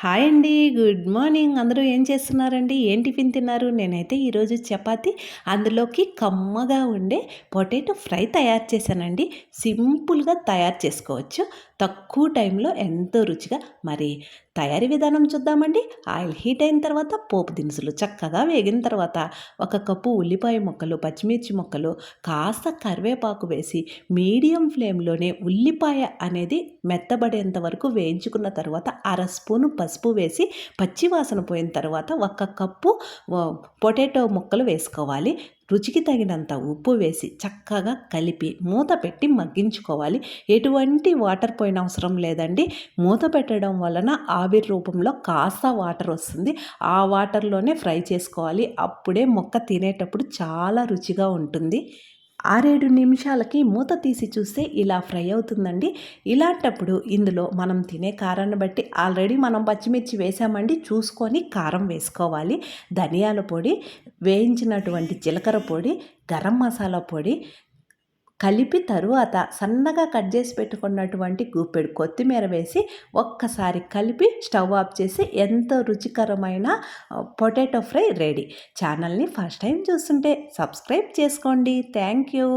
Hi అండి good morning. అందరూ ఏం చేస్తున్నారండి? ఏం టిఫిన్ తిన్నారు? నేనైతే ఈరోజు చపాతి అందులోకి కమ్మగా ఉండే పొటాటో ఫ్రై తయారు చేశానండి. సింపుల్గా తయారు చేసుకోవచ్చు. తక్కువ టైంలో ఎంతో రుచిగా. మరి తయారీ విధానం చూద్దామండి. ఆయిల్ హీట్ అయిన తర్వాత పోపు దినుసులు చక్కగా వేగిన తర్వాత ఒక కప్పు ఉల్లిపాయ ముక్కలు పచ్చిమిర్చి ముక్కలు కాస్త కరివేపాకు వేసి మీడియం ఫ్లేమ్లోనే ఉల్లిపాయ అనేది మెత్తబడేంత వరకు వేయించుకున్న తర్వాత అర స్పూను పసుపు వేసి పచ్చివాసన పోయిన తర్వాత ఒక కప్పు పొటాటో ముక్కలు వేసుకోవాలి. రుచికి తగినంత ఉప్పు వేసి చక్కగా కలిపి మూత పెట్టి మగ్గించుకోవాలి. ఎటువంటి వాటర్ పోయిన అవసరం లేదండి. మూత పెట్టడం వలన ఆవిరి రూపంలో కాస్త వాటర్ వస్తుంది. ఆ వాటర్లోనే ఫ్రై చేసుకోవాలి. అప్పుడే మొక్క తినేటప్పుడు చాలా రుచిగా ఉంటుంది. ఆరేడు నిమిషాలకి మూత తీసి చూస్తే ఇలా ఫ్రై అవుతుందండి. ఇలాంటప్పుడు ఇందులో మనం తినే కారాన్ని బట్టి ఆల్రెడీ మనం పచ్చిమిర్చి వేసామండి. చూసుకొని కారం వేసుకోవాలి. ధనియాల పొడి వేయించినటువంటి జీలకర్ర పొడి గరం మసాలా పొడి కలిపి తరువాత సన్నగా కట్ చేసి పెట్టుకున్నటువంటి గుప్పెడు కొత్తిమీర వేసి ఒక్కసారి కలిపి స్టవ్ ఆఫ్ చేసి ఎంతో రుచికరమైన పొటాటో ఫ్రై రెడీ. ఛానల్ని ఫస్ట్ టైం చూస్తుంటే సబ్స్క్రైబ్ చేసుకోండి. Thank you.